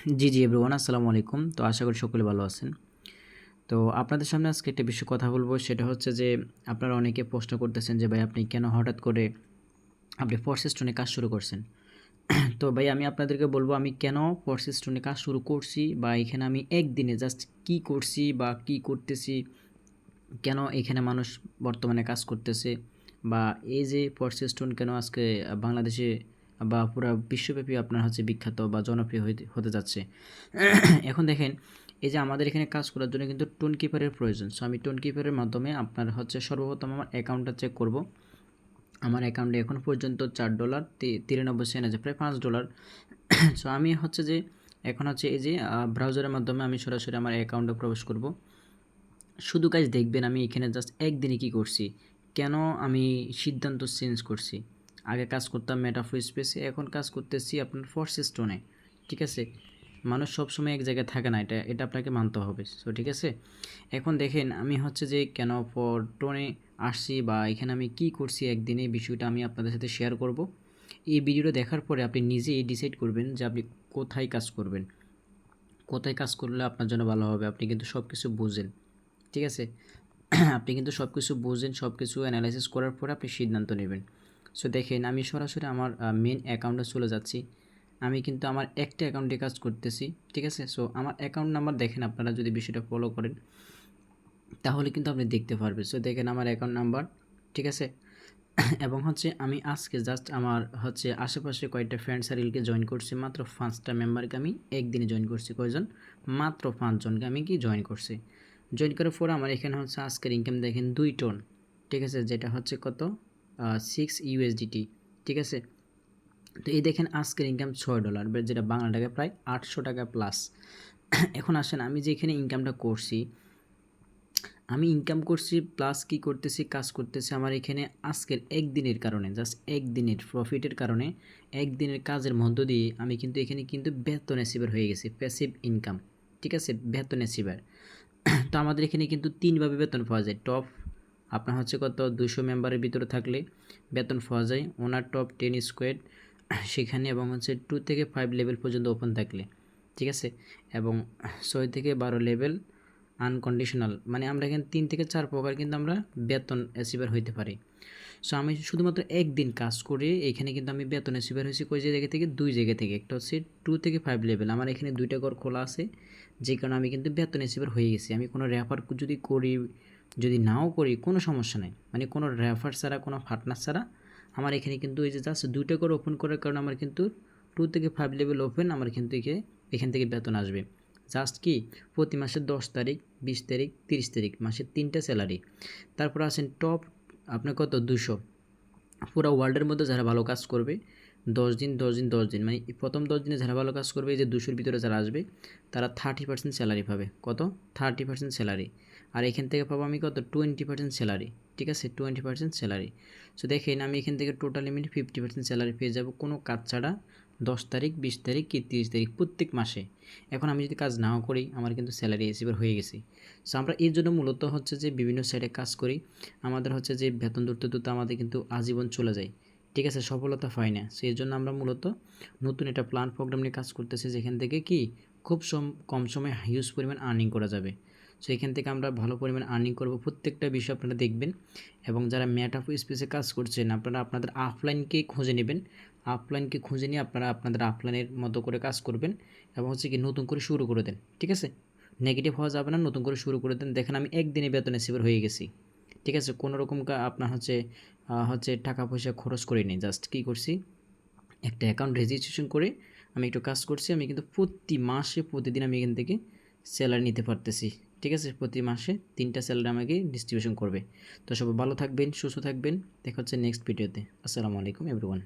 জি জি everyone আসসালামু আলাইকুম। তো আশা করি সকলে ভালো আছেন। তো আপনাদের সামনে আজকে একটা বিষয় কথা বলব, সেটা হচ্ছে যে আপনারা অনেকে প্রশ্ন করতেছেন যে, ভাই, আপনি কেন হঠাৎ করে আপনি ফোর্সেস্টোনে কাজ শুরু করছেন? তো ভাই, আমি আপনাদেরকে বলব, আমি কেন ফোর্সেস্টোনে কাজ শুরু করছি বা এখানে আমি একদিনে জাস্ট কি করছি বা কি করতেছি, কেন এখানে মানুষ বর্তমানে কাজ করতেছে, বা এই যে ফোর্সেস্টোন কেন আজকে বাংলাদেশে বা পুরো বিশ্বব্যাপী আপনার হচ্ছে বিখ্যাত বা জনপ্রিয় হতে যাচ্ছে। এখন দেখেন, এই যে আমাদের এখানে কাজ করার জন্য কিন্তু টোন কিপারের প্রয়োজন। সো আমি টোন কিপারের মাধ্যমে আপনার হচ্ছে সর্বপ্রথম আমার অ্যাকাউন্টটা চেক করব। আমার অ্যাকাউন্টে এখন পর্যন্ত চার ডলার তিরানব্বই সেন্ট আছে, প্রায় পাঁচ ডলার সো আমি হচ্ছে যে, এখন হচ্ছে এই যে ব্রাউজারের মাধ্যমে আমি সরাসরি আমার অ্যাকাউন্টে প্রবেশ করব। শুধু কাজ দেখবেন আমি এখানে জাস্ট একদিনে কী করছি? কেন আমি সিদ্ধান্ত চেঞ্জ করছি? আগে কাজ করতাম মেটাফো স্পেসে এখন কাজ করতেছি আপনার ফোর্স স্টোনে ঠিক আছে? মানুষ সবসময় এক জায়গায় থাকে না, এটা এটা আপনাকে মানতে হবে সো ঠিক আছে? এখন দেখেন, আমি হচ্ছে যে কেন টোনে আসছি বা এখানে আমি কি করছি একদিনে বিষয়টা আমি আপনাদের সাথে শেয়ার করব। এই ভিডিওটা দেখার পরে আপনি নিজেই ডিসাইড করবেন যে আপনি কোথায় কাজ করবেন। কোথায় কাজ করলে আপনার জন্য ভালো হবে, আপনি কিন্তু সব কিছু বুঝেন, ঠিক আছে? আপনি কিন্তু সব কিছু বুঝেন সব কিছু অ্যানালাইসিস করার পরে আপনি সিদ্ধান্ত নেবেন। সো দেখেন, আমি সরাসরি আমার মেন অ্যাকাউন্টে চলে যাচ্ছি। আমি কিন্তু আমার একটা অ্যাকাউন্টে কাজ করতেছি, ঠিক আছে? সো আমার অ্যাকাউন্ট নাম্বার দেখেন আপনারা যদি বিষয়টা ফলো করেন, তাহলে কিন্তু আপনি দেখতে পারবেন। সো দেখেন আমার অ্যাকাউন্ট নাম্বার ঠিক আছে? এবং হচ্ছে, আমি আজকে জাস্ট আমার হচ্ছে আশেপাশে কয়েকটা ফ্রেন্ড সার্কেলকে জয়েন করছি। মাত্র পাঁচটা মেম্বারকে আমি একদিনে জয়েন করছি। কয়জন? মাত্র পাঁচজনকে আমি কি জয়েন করছি? জয়েন করার পর আমার এখানে হচ্ছে আজকের ইনকাম দেখেন দুই টন ঠিক আছে? যেটা হচ্ছে কত? সিক্স ইউএসডিটি ঠিক আছে? তো এই দেখেন আজকের ইনকাম ছয় ডলার যেটা বাংলা টাকা প্রায় আটশো টাকা প্লাস এখন আসেন, আমি যে এখানে ইনকামটা করছি, আমি ইনকাম করছি প্লাস কি করতেছি, কাজ করতেছি আমার এখানে আজকের একদিনের কারণে জাস্ট একদিনের প্রফিটের কারণে, একদিনের কাজের মধ্য দিয়ে আমি কিন্তু এখানে কিন্তু বেতন এসিবার হয়ে গেছি প্যাসিভ ইনকাম ঠিক আছে? বেতন এসিবার তো আমাদের এখানে কিন্তু তিনভাবে বেতন পাওয়া যায় টপ আপনার হচ্ছে কত? দুশো মেম্বারের ভিতরে থাকলে বেতন পাওয়া যায়। ওনার টপ টেন স্কোয়ার সেখানে এবং হচ্ছে টু থেকে ফাইভ লেভেল পর্যন্ত ওপেন থাকলে, ঠিক আছে? এবং ছয় থেকে বারো লেভেল আনকন্ডিশনাল মানে আমরা এখানে তিন থেকে চার প্রকার কিন্তু আমরা বেতন অ্যাচিভার হইতে পারি। সো আমি শুধুমাত্র একদিন কাজ করে এখানে কিন্তু আমি বেতন অ্যাচিভার হয়েছি কই জায়গা থেকে? দুই জায়গা থেকে। একটা হচ্ছে টু থেকে ফাইভ লেভেল আমার এখানে দুইটা ঘর খোলা আছে, যে কারণে আমি কিন্তু বেতন অ্যাচিভার হয়ে গেছি। আমি কোনো রেফার যদি করি যদি নাও করি, কোনো সমস্যা নেই। মানে কোনো রেফার ছাড়া, কোনো পার্টনার ছাড়া, আমার এখানে কিন্তু এই যে জাস্ট দুইটা করে ওপেন করার কারণে আমার কিন্তু টু থেকে ফাইভ লেভেল ওপেন আমার কিন্তু এখান থেকে বেতন আসবে। জাস্ট কি? প্রতি মাসের দশ তারিখ, বিশ তারিখ, তিরিশ তারিখ, মাসের তিনটা স্যালারি তারপর আসেন টপ আপনার কত? দুশো। পুরো ওয়ার্ল্ডের মধ্যে যারা ভালো কাজ করবে দশ দিন দশ দিন দশ দিন। মানে প্রথম দশ দিনে যারা ভালো কাজ করবে, এই যে দুশোর ভিতরে যারা আসবে, তারা থার্টি পার্সেন্ট স্যালারি পাবে। কত? থার্টি পার্সেন্ট স্যালারি আর এখান থেকে পাবো আমি কত? টোয়েন্টি পার্সেন্ট স্যালারি ঠিক আছে? টোয়েন্টি পার্সেন্ট স্যালারি সো দেখেন, আমি এখান থেকে total limit fifty percent salary পেয়ে যাব কোনো কাজ ছাড়া দশ তারিখ, বিশ তারিখ কি তিরিশ তারিখ, প্রত্যেক মাসে। এখন আমি যদি কাজ নাও করি, আমার কিন্তু স্যালারি এসিবার হয়ে গেছে। সো আমরা এর জন্য মূলত হচ্ছে যে বিভিন্ন সাইডে কাজ করি। আমাদের হচ্ছে যে বেতন ধরতে ধরতে আমাদের কিন্তু আজীবন চলে যায়। ঠিক আছে, সফলতা পাই না। সেই জন্য আমরা মূলত নতুন একটা প্ল্যান প্রোগ্রাম নিয়ে কাজ করতেছি, যেখান থেকে কি খুব কম সময়ে হিউজ পরিমাণ আর্নিং করা যাবে। সো এখান থেকে আমরা ভালো পরিমাণ আর্নিং করব প্রত্যেকটা বিষয় আপনারা দেখবেন। এবং যারা ম্যাট অফ স্পেসে কাজ করছেন, আপনারা আপনাদের আফলাইনকে খুঁজে নেবেন। আফলাইনকে খুঁজে নিয়ে আপনারা আপনাদের আফলাইনের মতো করে কাজ করবেন এবং হচ্ছে কি নতুন করে শুরু করে দেন। ঠিক আছে? নেগেটিভ হওয়া যাবে না, নতুন করে শুরু করে দেন। দেখেন, আমি একদিনে বেতনে সিভার হয়ে গেছি। ঠিক আছে, কোনো রকম আপনার হচ্ছে হচ্ছে টাকা পয়সা খরচ করিনি জাস্ট কী করছি? একটা অ্যাকাউন্ট রেজিস্ট্রেশন করে আমি একটু কাজ করছি, আমি কিন্তু প্রতি মাসে, প্রতিদিন আমি এখান থেকে স্যালারি নিতে পারতেছি, ঠিক আছে? প্রতি মাসে তিনটা স্যালারি আমাকে ডিস্ট্রিবিউশন করবে। তো সবাই ভালো থাকবেন, সুস্থ থাকবেন, দেখা হচ্ছে নেক্সট ভিডিওতে আসসালামু আলাইকুম এভরিওয়ান